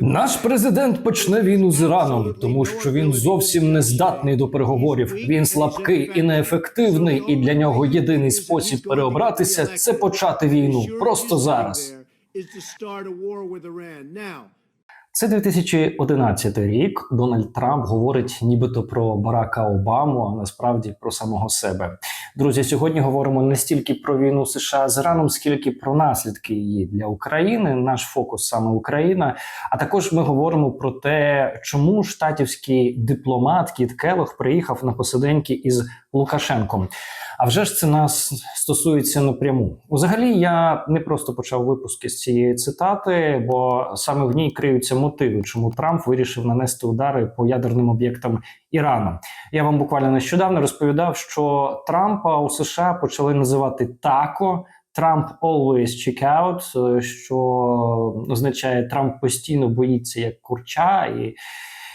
Наш президент почне війну з Іраном, тому що він зовсім не здатний до переговорів. Він слабкий і неефективний, і для нього єдиний спосіб переобратися це почати війну просто зараз. Це 2011 рік. Дональд Трамп говорить нібито про Барака Обаму, а насправді про самого себе. Друзі, сьогодні говоримо не стільки про війну США з Іраном, скільки про наслідки її для України. Наш фокус саме Україна. А також ми говоримо про те, чому штатівський дипломат Кіт Келох приїхав на посиденьки із Лукашенком. А вже ж це нас стосується напряму. Взагалі, я не просто почав випуски з цієї цитати, бо саме в ній криються мотиви, чому Трамп вирішив нанести удари по ядерним об'єктам Ірану. Я вам буквально нещодавно розповідав, що Трампа у США почали називати тако. Трамп always check out, що означає Трамп постійно боїться як курча і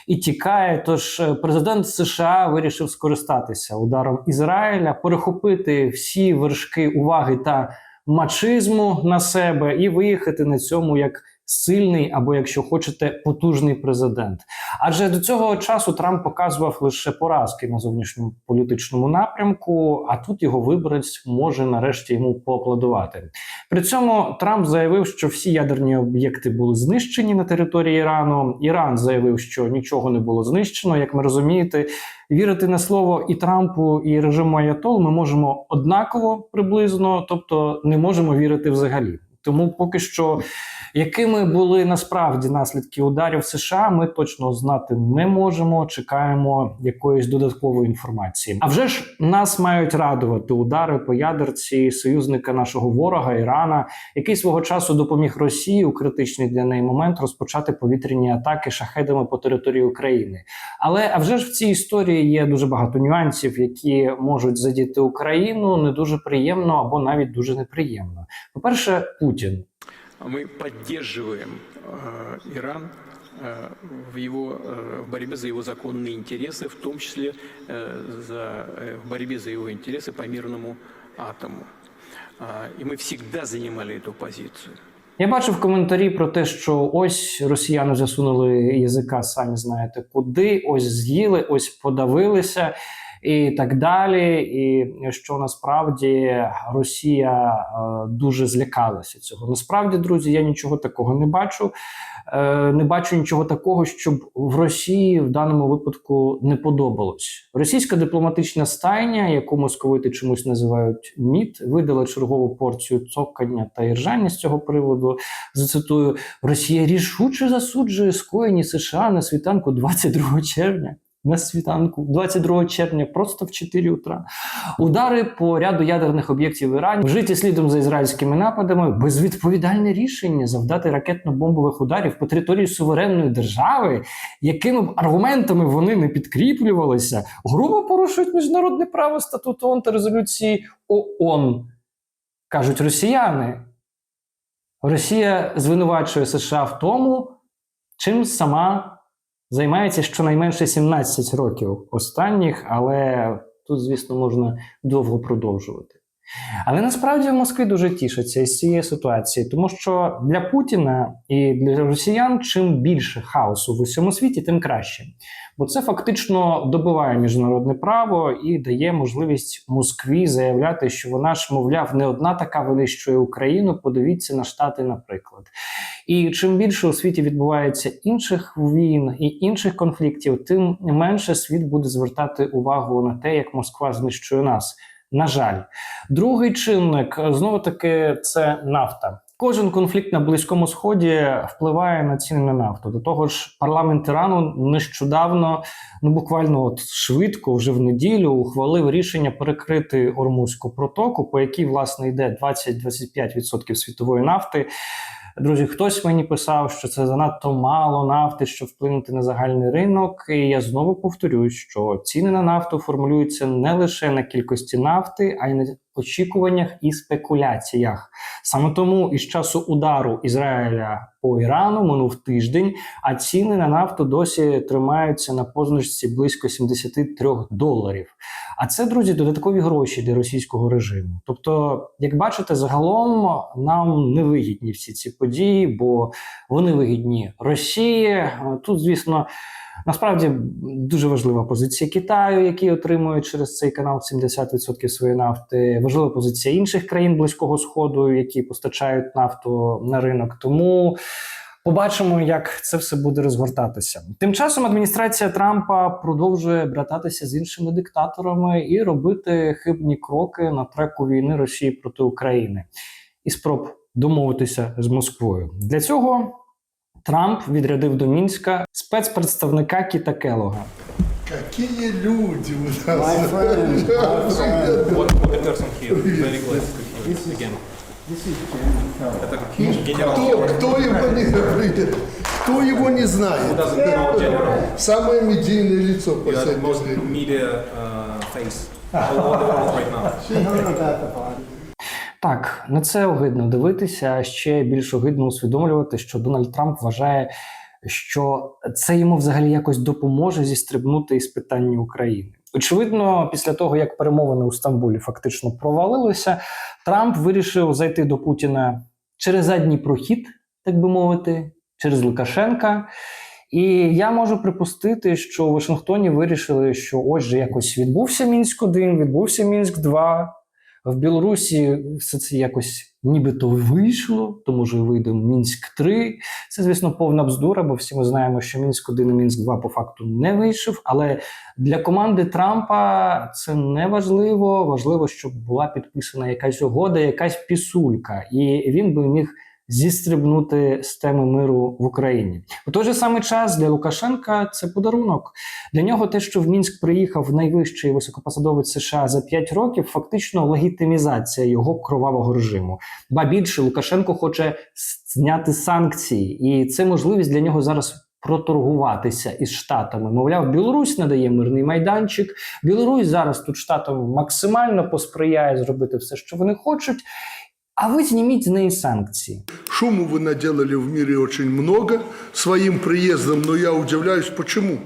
і тікає. Тож е, президент США вирішив скористатися ударом Ізраїля, перехопити всі вершки уваги та мачизму на себе і виїхати на цьому як сильний або, якщо хочете, потужний президент. Адже до цього часу Трамп показував лише поразки на зовнішньому політичному напрямку, а тут його виборець може нарешті йому поаплодувати. При цьому Трамп заявив, що всі ядерні об'єкти були знищені на території Ірану. Іран заявив, що нічого не було знищено. Як ми розумієте, вірити на слово і Трампу, і режиму Аятол ми можемо однаково приблизно, тобто не можемо вірити взагалі. Тому поки що, якими були насправді наслідки ударів США, ми точно знати не можемо. Чекаємо якоїсь додаткової інформації. А вже ж нас мають радувати удари по ядерці союзника нашого ворога Ірана, який свого часу допоміг Росії у критичний для неї момент розпочати повітряні атаки шахедами по території України. Але а вже ж в цій історії є дуже багато нюансів, які можуть задіти Україну не дуже приємно або навіть дуже неприємно. По перше, Путін Мы поддерживаем э, Иран э, в его э, в борьбе за его законные интересы, в том числе э, за, э, в борьбе за его интересы по мирному атому. А, И мы всегда занимали эту позицию. Я бачив коментарі про те, що ось росіяни засунули язика, самі знаєте куди, ось з'їли, ось подавилися. І так далі, і що насправді Росія е, дуже злякалася цього. Насправді, друзі, я нічого такого не бачу. Е, не бачу нічого такого, щоб в Росії в даному випадку не подобалось. Російська дипломатична стайня, яку московити чомусь називають МІД, видала чергову порцію цокання та іржання з цього приводу. Зацитую: Росія рішуче засуджує скоєні США на світанку 22 червня. На світанку 22 червня, просто в 4 утра. Удари по ряду ядерних об'єктів Ірані вжиті слідом за ізраїльськими нападами, безвідповідальне рішення завдати ракетно-бомбових ударів по території суверенної держави, якими б аргументами вони не підкріплювалися, грубо порушують міжнародне право статуту ООН та резолюції ООН, кажуть росіяни. Росія звинувачує США в тому, чим сама займається щонайменше 17 років останніх, але тут, звісно, можна довго продовжувати. Але насправді в Москві дуже тішаться із цієї ситуації, тому що для Путіна і для росіян чим більше хаосу в усьому світі, тим краще. Бо це фактично добиває міжнародне право і дає можливість Москві заявляти, що вона ж, мовляв, не одна така винищує Україну. Подивіться на штати, наприклад. І чим більше у світі відбувається інших війн і інших конфліктів, тим менше світ буде звертати увагу на те, як Москва знищує нас. На жаль, другий чинник знову таки це нафта. Кожен конфлікт на близькому сході впливає на ціни на нафту. До того ж, парламент Ірану нещодавно, ну буквально от швидко, вже в неділю, ухвалив рішення перекрити Ормузьку протоку, по якій власне йде 20-25% світової нафти. Друзі, хтось мені писав, що це занадто мало нафти, щоб вплинути на загальний ринок. І я знову повторюю, що ціни на нафту формулюються не лише на кількості нафти, а й на очікуваннях і спекуляціях. Саме тому із часу удару Ізраїля по Ірану минув тиждень, а ціни на нафту досі тримаються на позначці близько 73 доларів. А це, друзі, додаткові гроші для російського режиму. Тобто, як бачите, загалом нам не вигідні всі ці події, бо вони вигідні Росії. Тут, звісно, насправді дуже важлива позиція Китаю, який отримує через цей канал 70% своєї нафти. Важлива позиція інших країн Близького Сходу, які постачають нафту на ринок. Тому. Побачимо, як це все буде розгортатися. Тим часом адміністрація Трампа продовжує брататися з іншими диктаторами і робити хибні кроки на треку війни Росії проти України і спроб домовитися з Москвою. Для цього Трамп відрядив до Мінська спецпредставника Кіта Келога. Какие люди у нас. Кто, кто его не говорит? Кто его не знает? General. Самое медийное лицо the body. Так, на це огидно дивитися, а ще більш огидно усвідомлювати, що Дональд Трамп вважає, що це йому взагалі якось допоможе зістрибнути із питання України. Очевидно, після того як перемовини у Стамбулі фактично провалилися, Трамп вирішив зайти до Путіна через задній прохід, так би мовити, через Лукашенка. І я можу припустити, що у Вашингтоні вирішили, що ось же якось відбувся Мінськ 1 відбувся Мінськ 2 в Білорусі все це якось нібито вийшло, тому що вийде Мінськ 3 Це, звісно, повна бздура, бо всі ми знаємо, що Мінськ 1 і Мінськ 2 по факту не вийшов. Але для команди Трампа це не важливо. Важливо, щоб була підписана якась угода, якась пісулька, і він би міг зістрибнути з теми миру в Україні. У той же самий час для Лукашенка це подарунок. Для нього те, що в Мінськ приїхав найвищий високопосадовець США за 5 років, фактично легітимізація його кровавого режиму. Ба більше Лукашенко хоче зняти санкції, і це можливість для нього зараз. Проторгуватися із штатами, мовляв, Білорусь надає мирний майданчик. Білорусь зараз тут штатам максимально посприяє зробити все, що вони хочуть. А ви зніміть з неї санкції. Шуму вы наделали в мире очень много своим приездом, но я удивляюсь, почему.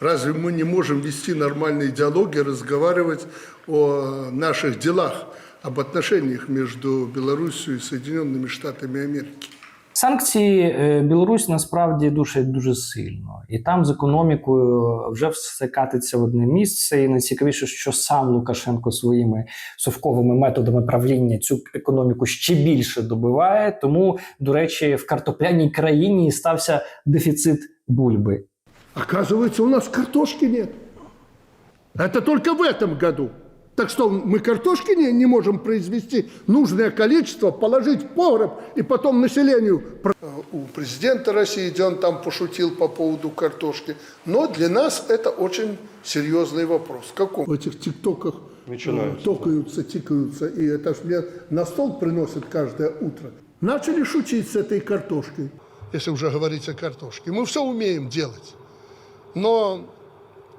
Разве мы не можем вести нормальные диалоги, разговаривать о наших делах, об отношениях между Белоруссией и Соединенными Штатами Америки? Санкції е, Білорусь насправді дуже дуже сильно, і там з економікою вже все катиться в одне місце. І найцікавіше, що сам Лукашенко своїми совковими методами правління цю економіку ще більше добиває. Тому, до речі, в картопляній країні і стався дефіцит бульби. Оказывается, у нас картошки нет. Это только в этом году. Так что мы картошки не, не можем произвести нужное количество, положить в погреб и потом населению. про- У президента России, где он там пошутил по поводу картошки. Но для нас это очень серьезный вопрос. В каком? В этих тиктоках э, токаются, тикаются, и это ж мне на стол приносят каждое утро. Начали шутить с этой картошкой. Если уже говорить о картошке. Мы все умеем делать. Но,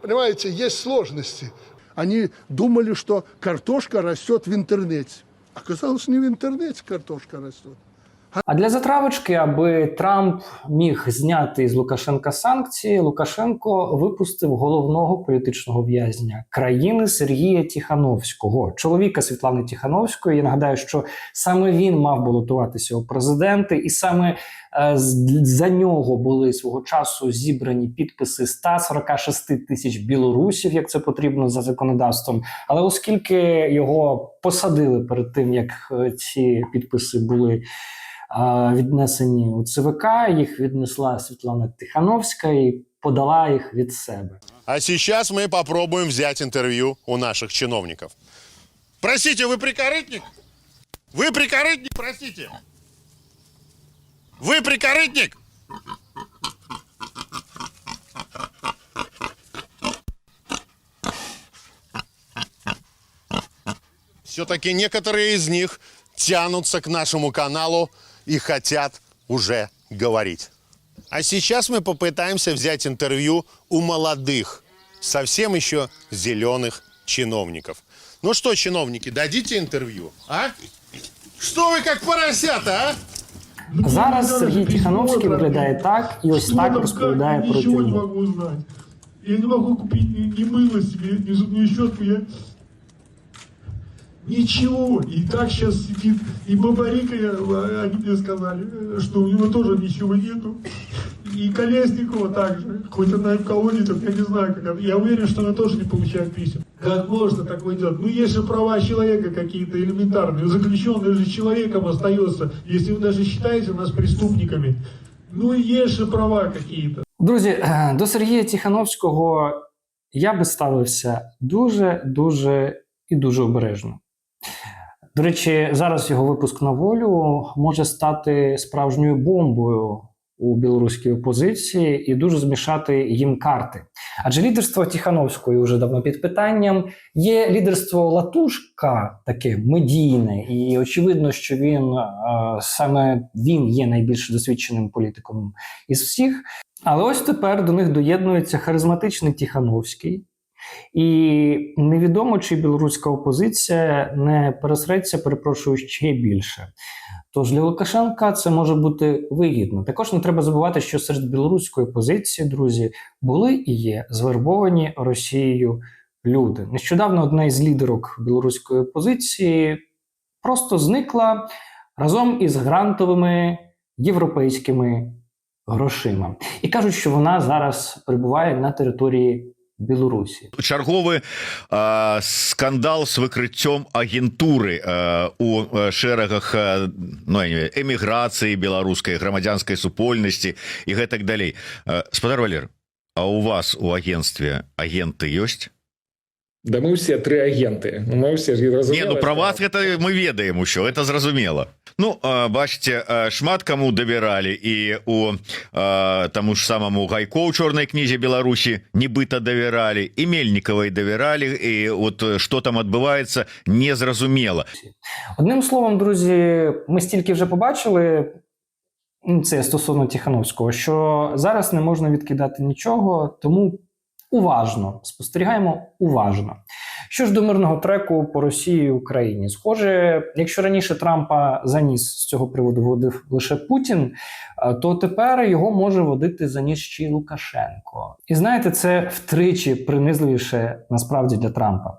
понимаете, есть сложности. Они думали, что картошка растет в интернете. Оказалось, не в интернете картошка растет. А для затравочки, аби Трамп міг зняти з Лукашенка санкції, Лукашенко випустив головного політичного в'язня країни Сергія Тіхановського, чоловіка Світлани Тіхановської. Я нагадаю, що саме він мав балотуватися у президенти, і саме е, за нього були свого часу зібрані підписи 146 тисяч білорусів, як це потрібно за законодавством. Але оскільки його посадили перед тим, як е, ці підписи були віднесені у ЦВК. Їх віднесла Світлана Тихановська і подала їх від себе. А сейчас мы попробуем взять интервью у наших чиновников. Простите, вы прикорытник? Вы прикорытник, простите? Вы прикорытник? Все-таки некоторые из них тянутся к нашему каналу и хотят уже говорить. А сейчас мы попытаемся взять интервью у молодых, совсем еще зеленых чиновников. Ну что, чиновники, дадите интервью, а? Что вы как поросята, а? Зараз Сергій Тихановський виглядає так і ось так розповідає про Ничего не тюрму. могу знать. Я не могу купить ни, ни мыло себе, ни зубную щетку. Я... Ничего. И так сейчас сидит. И Бабарика, я- они мне сказали, э, что у него тоже ничего нету. И Колесникова также. Хоть она и в колонии, так я не знаю, как она. Я уверен, что она тоже не получает писем. Как можно такое делать? Ну, есть же права человека какие-то элементарные. Заключенный же человеком остается, если вы даже считаете нас преступниками. Ну, есть же права какие-то. Друзі, е, до Сергія Тихановського я би ставився дуже, дуже і дуже обережно. До речі, зараз його випуск на волю може стати справжньою бомбою у білоруській опозиції і дуже змішати їм карти. Адже лідерство Тихановської вже давно під питанням. Є лідерство Латушка, таке медійне, і очевидно, що він е, саме він є найбільш досвідченим політиком із всіх. Але ось тепер до них доєднується харизматичний Тихановський. І невідомо, чи білоруська опозиція не пересреться, перепрошую, ще більше. Тож для Лукашенка це може бути вигідно. Також не треба забувати, що серед білоруської опозиції, друзі, були і є звербовані Росією люди. Нещодавно одна із лідерок білоруської опозиції просто зникла разом із грантовими європейськими грошима. І кажуть, що вона зараз перебуває на території Білорусі. чарговы э, скандал с выкрыццём агентуры э, у э, шэрагах э, ну, я не ведаю, эміграцыі беларускай грамадзянскай супольнасці і гэтак далей э, спадар Валер А у вас у агентстве агенты ёсць Да мы все три агенты мы все ж Не разумела, ну про што- вас гэта мы ведаем усё это зразумела Ну э, бачыце э, шмат каму давяралі і у э, таму ж самому гайко ў чорнай кнізе Беларусі нібыта давяралі і мельнікавай давяралі і от э, што там адбываецца незразумела Одним словом, друзі, ми стільки вже побачили. ну, Це стосовно Тихановського, що зараз не можна відкидати нічого, тому уважно спостерігаємо уважно. Що ж до мирного треку по Росії і Україні, схоже, якщо раніше Трампа заніс з цього приводу водив лише Путін, е, то тепер його може водити заніс ще й Лукашенко. І знаєте, це втричі принизливіше насправді для Трампа.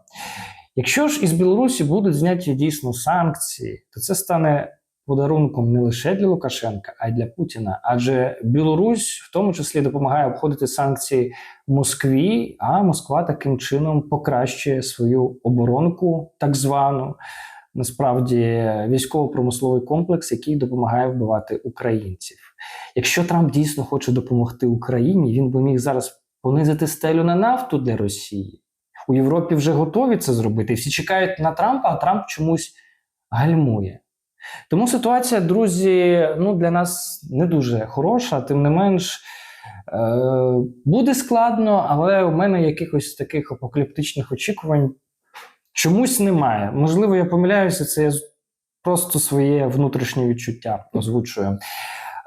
Якщо ж із Білорусі будуть зняті дійсно санкції, то це стане подарунком не лише для Лукашенка, а й для Путіна. Адже Білорусь в тому числі допомагає обходити санкції Москві, а Москва таким чином покращує свою оборонку, так звану. Насправді військово-промисловий комплекс, який допомагає вбивати українців. Якщо Трамп дійсно хоче допомогти Україні, він би міг зараз понизити стелю на нафту для Росії. У Європі вже готові це зробити. Всі чекають на Трампа, а Трамп чомусь гальмує. Тому ситуація, друзі, ну для нас не дуже хороша, тим не менш. Е, буде складно, але у мене якихось таких апокаліптичних очікувань чомусь немає. Можливо, я помиляюся, це я просто своє внутрішнє відчуття озвучую.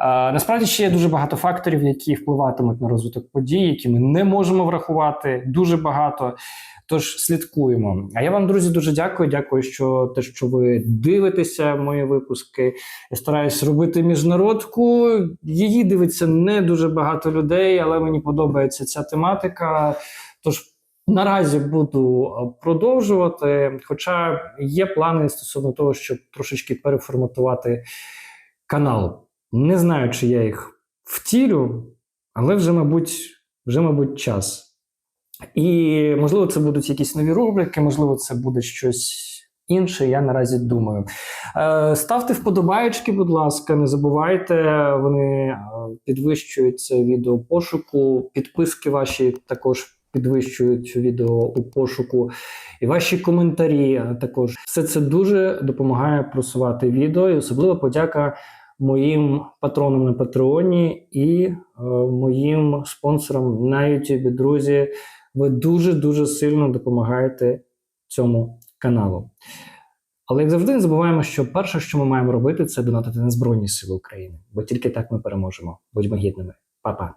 Е, насправді ще є дуже багато факторів, які впливатимуть на розвиток подій, які ми не можемо врахувати. Дуже багато. Тож слідкуємо. А я вам, друзі, дуже дякую. Дякую, що те, що ви дивитеся мої випуски. Я стараюсь робити міжнародку. Її дивиться не дуже багато людей, але мені подобається ця тематика. Тож наразі буду продовжувати. Хоча є плани стосовно того, щоб трошечки переформатувати канал. Не знаю, чи я їх втілю, але вже, мабуть, вже, мабуть, час. І можливо, це будуть якісь нові рубрики, можливо, це буде щось інше. Я наразі думаю. Е, ставте вподобаєчки, будь ласка, не забувайте, вони е, підвищують це відео пошуку. Підписки ваші також підвищують відео у пошуку. І ваші коментарі також. Все це дуже допомагає просувати відео. І особливо подяка моїм патронам на Патреоні і е, моїм спонсорам на YouTube. Друзі, ви дуже дуже сильно допомагаєте цьому каналу. Але як завжди, не забуваємо, що перше, що ми маємо робити, це донатити на Збройні Сили України, бо тільки так ми переможемо. Будьмо гідними. Па-па.